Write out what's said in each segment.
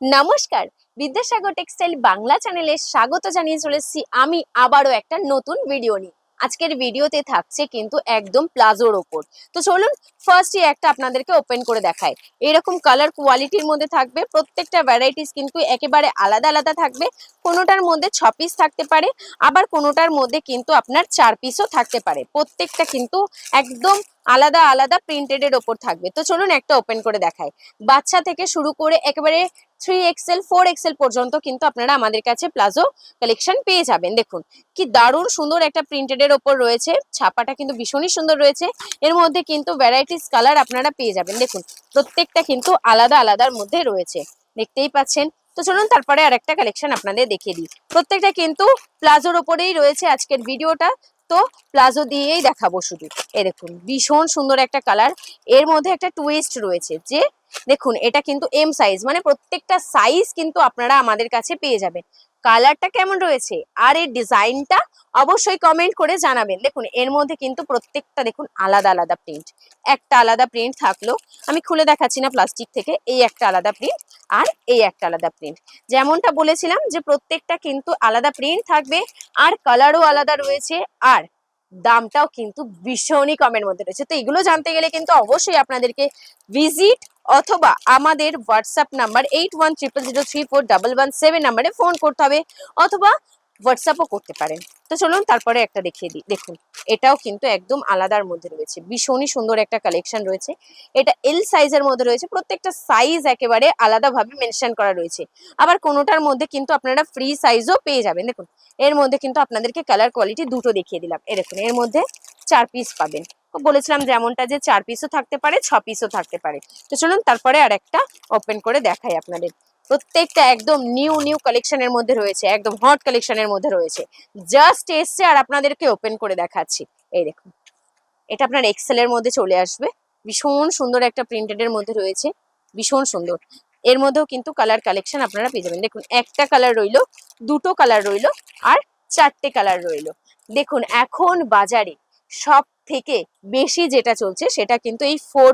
নমস্কার। বিদ্যাসাগর টেক্সটাইল বাংলা চ্যানেলে স্বাগত জানিয়ে চলেছি আমি আবারও একটা নতুন ভিডিও নিয়ে। আজকের ভিডিওতে থাকছে কিন্তু একদম প্লাজোর ওপর। তো চলুন ফার্স্টই একটা আপনাদেরকে ওপেন করে দেখায় এরকম কালার কোয়ালিটির মধ্যে থাকবে, প্রত্যেকটা ভ্যারাইটিস কিন্তু একেবারে আলাদা আলাদা থাকবে। কোনোটার মধ্যে ছ পিস থাকতে পারে, আবার কোনোটার মধ্যে কিন্তু আপনার চার পিসও থাকতে পারে। প্রত্যেকটা কিন্তু একদম আলাদা আলাদা প্রিন্টেড এর ওপর থাকবে। তো চলুন একটা ওপেন করে দেখায় বাচ্চা থেকে শুরু করে একেবারে থ্রি এক্সেল ফোর এক্সেল পর্যন্ত কিন্তু আপনারা আমাদের কাছে প্লাজো কালেকশন পেয়ে যাবেন। দেখুন, কি দারুণ সুন্দর একটা প্রিন্টেড এর ওপর রয়েছে। ছাপাটা কিন্তু ভীষণই সুন্দর রয়েছে। এর মধ্যে কিন্তু ভ্যারাইটিস কালার আপনারা পেয়ে যাবেন। দেখুন, প্রত্যেকটা কিন্তু আলাদা আলাদার মধ্যে রয়েছে। দেখতেই পাচ্ছেন? তো চলুন তারপরে আর একটা কালেকশন আপনাদের দেখিয়ে দিই। প্রত্যেকটা কিন্তু প্লাজোর ওপরেই রয়েছে আজকের ভিডিওটা তো প্লাজো দিয়েই দেখাবো শুধু। এরকম ভীষণ সুন্দর একটা কালার। এর মধ্যে একটা টুইস্ট রয়েছে যে দেখুন, এটা কিন্তু এম সাইজ মানে প্রত্যেকটা সাইজ কিন্তু আপনারা আমাদের কাছে পেয়ে যাবেন। কালারটা কেমন রয়েছে? আর এর ডিজাইনটা অবশ্যই কমেন্ট করে জানাবেন। দেখুন, এর মধ্যে কিন্তু প্রত্যেকটা দেখুন আলাদা আলাদা প্রিন্ট একটা আলাদা প্রিন্ট থাকল। আমি খুলে দেখাচ্ছি না প্লাস্টিক থেকে। এই একটা আলাদা প্রিন্ট আর এই একটা আলাদা প্রিন্ট যেমনটা বলেছিলাম যে প্রত্যেকটা কিন্তু আলাদা প্রিন্ট থাকবে। আর কালারও আলাদা রয়েছে। আর দামটাও কিন্তু ভীষণই কমের মধ্যে রয়েছে। তো এগুলো জানতে গেলে কিন্তু অবশ্যই আপনাদেরকে ভিজিট অথবা আমাদের WhatsApp number eight one triple zero three four double one seven নাম্বারে ফোন করতে হবে। অথবা হোয়াটসঅ্যাপও করতে পারেন। তো চলুন তারপরে একটা দেখিয়ে দিই। দেখুন, এটাও কিন্তু একদম আলাদার মধ্যে রয়েছে। ভীষণই সুন্দর একটা কালেকশন রয়েছে। এটা এল সাইজের মধ্যে রয়েছে। প্রত্যেকটা সাইজ একেবারে আলাদাভাবে মেনশন করা রয়েছে। আবার কোনোটার মধ্যে কিন্তু আপনারা ফ্রি সাইজও পেয়ে যাবেন। দেখুন, এর মধ্যে কিন্তু আপনাদেরকে কালার কোয়ালিটি দুটো দেখিয়ে দিলাম। এ দেখুন, এর মধ্যে চার পিস পাবেন। বলেছিলাম যেমনটা যে চার পিসও থাকতে পারে, ছ পিসও থাকতে পারে। তো চলুন তারপরে আর একটা ওপেন করে দেখাই আপনাদের। প্রত্যেকটা একদম নিউ নিউ কালেকশনের মধ্যে রয়েছে, একদম হট কালেকশনের মধ্যে রয়েছে। জাস্ট এসছে আর আপনাদেরকে ওপেন করে দেখাচ্ছি। এই দেখুন, এটা আপনার এক্সেল এর মধ্যে চলে আসবে। ভীষণ সুন্দর একটা প্রিন্টেড এর মধ্যে রয়েছে, ভীষণ সুন্দর। এর মধ্যেও কিন্তু কালার কালেকশন আপনারা পেয়ে যাবেন। দেখুন, একটা কালার রইল, দুটো কালার রইল, আর চারটে কালার রইল। দেখুন, এখন বাজারে সব থেকে বেশি যেটা চলছে, সেটা কিন্তু এই ফোর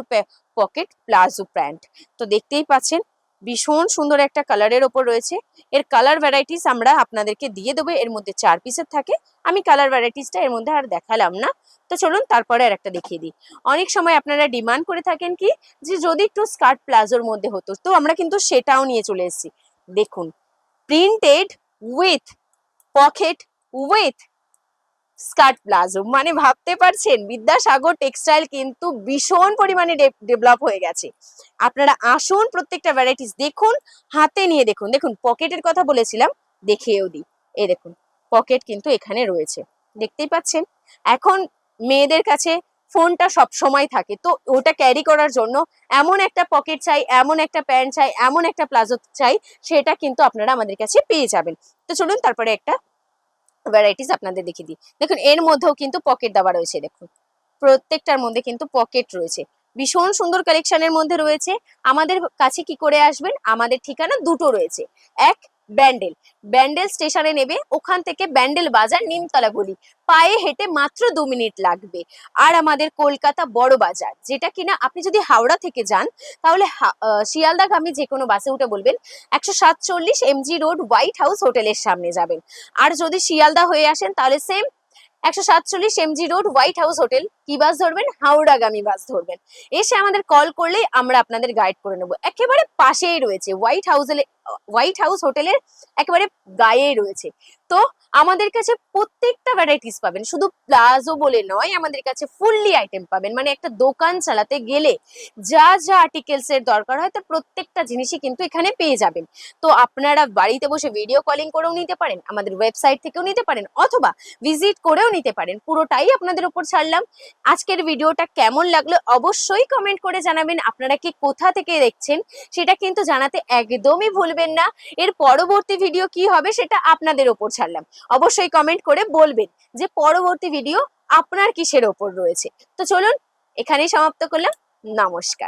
পকেট প্লাজো প্যান্ট তো দেখতেই পাচ্ছেন ভীষণ সুন্দর একটা কালারের ওপর রয়েছে। এর কালার ভ্যারাইটিস আমরা আপনাদেরকে দিয়ে দেবো। এর মধ্যে চার পিসের থাকে। আমি কালার ভ্যারাইটিসটা এর মধ্যে আর দেখালাম না। তো চলুন তারপরে আর একটা দেখিয়ে দিই। অনেক সময় আপনারা ডিমান্ড করে থাকেন কি, যে যদি একটু স্কার্ট প্লাজোর মধ্যে হতো, তো আমরা কিন্তু সেটাও নিয়ে চলে এসেছি। দেখুন printed with pocket with skirt palazzo. মানে ভাবতে পারছেন, বিদ্যাসাগর টেক্সটাইল কিন্তু ভীষণ পরিমাণে ডেভেলপ হয়ে গেছে। আপনারা আসুন প্রত্যেকটা ভ্যারাইটিস দেখুন, হাতে নিয়ে দেখুন। দেখুন, পকেটের কথা বলেছিলাম, দেখিয়েও দিই। এই দেখুন, পকেট কিন্তু এখানে রয়েছে। দেখতেই পাচ্ছেন? এখন মেয়েদের কাছে ফোনটা সব সময় থাকে, তো ওটা ক্যারি করার জন্য এমন একটা পকেট চাই, এমন একটা প্যান্ট চাই, এমন একটা প্লাজো চাই, সেটা কিন্তু আপনারা আমাদের কাছে পেয়ে যাবেন। তো চলুন, তারপরে একটা ভ্যারাইটিস আপনাদের দেখিয়ে দিই। দেখুন, এর মধ্যেও কিন্তু পকেট দেওয়া রয়েছে, দেখুন। প্রত্যেকটার মধ্যে কিন্তু পকেট রয়েছে। ভীষণ সুন্দর কালেকশনের মধ্যে রয়েছে। আমাদের কাছে কি করে আসবেন? আমাদের ঠিকানা দুটো রয়েছে। এক ব্যান্ডেল। ব্যান্ডেল স্টেশনে নেবে, ওখান থেকে ব্যান্ডেল বাজার নিমতলা গলি। পায়ে হেঁটে মাত্র দু মিনিট লাগবে। আর আমাদের কলকাতা বড় বাজার, যেটা কিনা আপনি যদি হাওড়া থেকে যান, তাহলে শিয়ালদাগামী যে কোনো বাসে উঠে বলবেন, একশো সাতচল্লিশ এমজি রোড হোয়াইট হাউস হোটেলের সামনে যাবেন। আর যদি শিয়ালদা হয়ে আসেন, তাহলে সেম একশো সাতচল্লিশ MG road White House hotel কি বাস ধরবেন? হাওড়াগামী বাস ধরবেন। এসে আমাদের কল করলেই আমরা আপনাদের গাইড করে নেব। একেবারে পাশেই রয়েছে হোয়াইট হাউসের হোয়াইট হাউস হোটেলের একেবারে গায়েই রয়েছে। তো আমাদের কাছে প্রত্যেকটা ভ্যারাইটিস পাবেন। শুধু প্লাজো বলে নয়, আমাদের কাছে ফুললি আইটেম পাবেন। মানে একটা দোকান চালাতে গেলে যা যা আর্টিকেলস এর দরকার হয় তার প্রত্যেকটা জিনিসই কিন্তু এখানে পেয়ে যাবেন। তো আপনারা বাড়িতে বসে ভিডিও কলিং করেও নিতে পারেন, আমাদের ওয়েবসাইট থেকেও নিতে পারেন, অথবা ভিজিট করেও নিতে পারেন। পুরোটাই আপনাদের উপর ছাড়লাম। আজকের ভিডিওটা কেমন লাগল অবশ্যই কমেন্ট করে জানাবেন। আপনারা কি কোথা থেকে দেখছেন সেটা কিন্তু জানাতে একদমই ভুলবেন না। এর পরবর্তী ভিডিও কি হবে সেটা আপনাদের ওপর ছাড়লাম। অবশ্যই কমেন্ট করে বলবেন যে পরবর্তী ভিডিও আপনার কিসের ওপর রয়েছে। তো চলুন, এখানেই সমাপ্ত করলাম। নমস্কার।